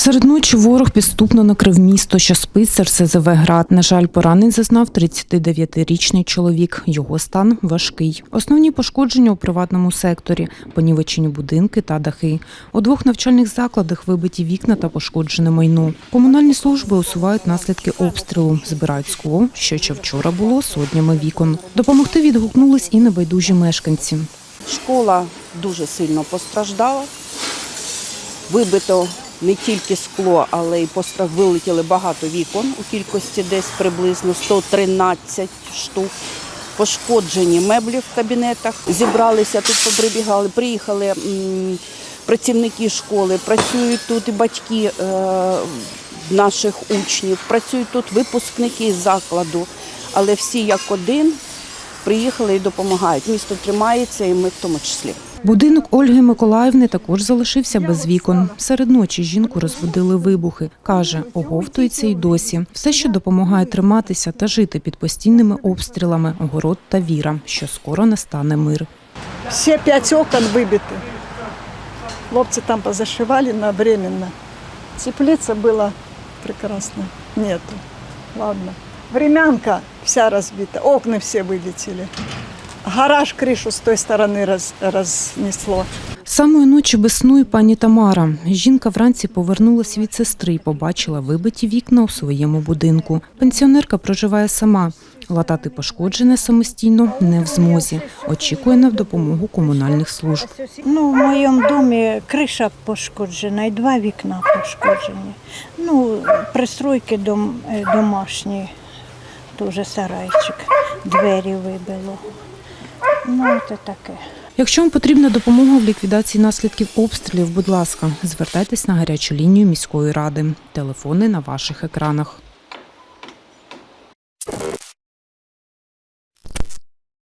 Серед ночі ворог підступно накрив місто, що спить РСЗВ Град. На жаль, поранень зазнав 39-річний чоловік. Його стан важкий. Основні пошкодження у приватному секторі, понівечені будинки та дахи. У двох навчальних закладах вибиті вікна та пошкоджене майно. Комунальні служби усувають наслідки обстрілу, збирають скло, що ще вчора було сотнями вікон. Допомогти відгукнулись і небайдужі мешканці. Школа дуже сильно постраждала. Вибито не тільки скло, але й постра- вилетіли багато вікон у кількості десь приблизно 113 штук. Пошкоджені меблі в кабінетах. Зібралися тут, поприбігали, приїхали м, працівники школи, працюють тут і батьки е, наших учнів, працюють тут випускники закладу, але всі як один приїхали і допомагають. Місто тримається, і ми в тому числі. Будинок Ольги Миколаївни також залишився без вікон. Серед ночі жінку розбудили вибухи. Каже, оговтується й досі. Все, що допомагає триматися та жити під постійними обстрілами, город та віра, що скоро настане мир. Все пять окон выбиты. Хлопцы там позашивали на временно. Теплица была прекрасно. Нету. Ладно. Времянка вся разбита. Окна все вылетели. Гараж крышу с той стороны раз, разнесло. Самої ночі без сну і пані Тамара. Жінка вранці повернулась від сестри і побачила вибиті вікна у своєму будинку. Пенсіонерка проживає сама. Латати пошкоджене самостійно не в змозі. Очікує на допомогу комунальних служб. Ну, в моєму домі криша пошкоджена і два вікна пошкоджені. Ну, пристройки дом, е, домашні, теж сарайчик, двері вибило. Ну, це таке. Якщо вам потрібна допомога в ліквідації наслідків обстрілів, будь ласка, звертайтесь на гарячу лінію міської ради. Телефони на ваших екранах.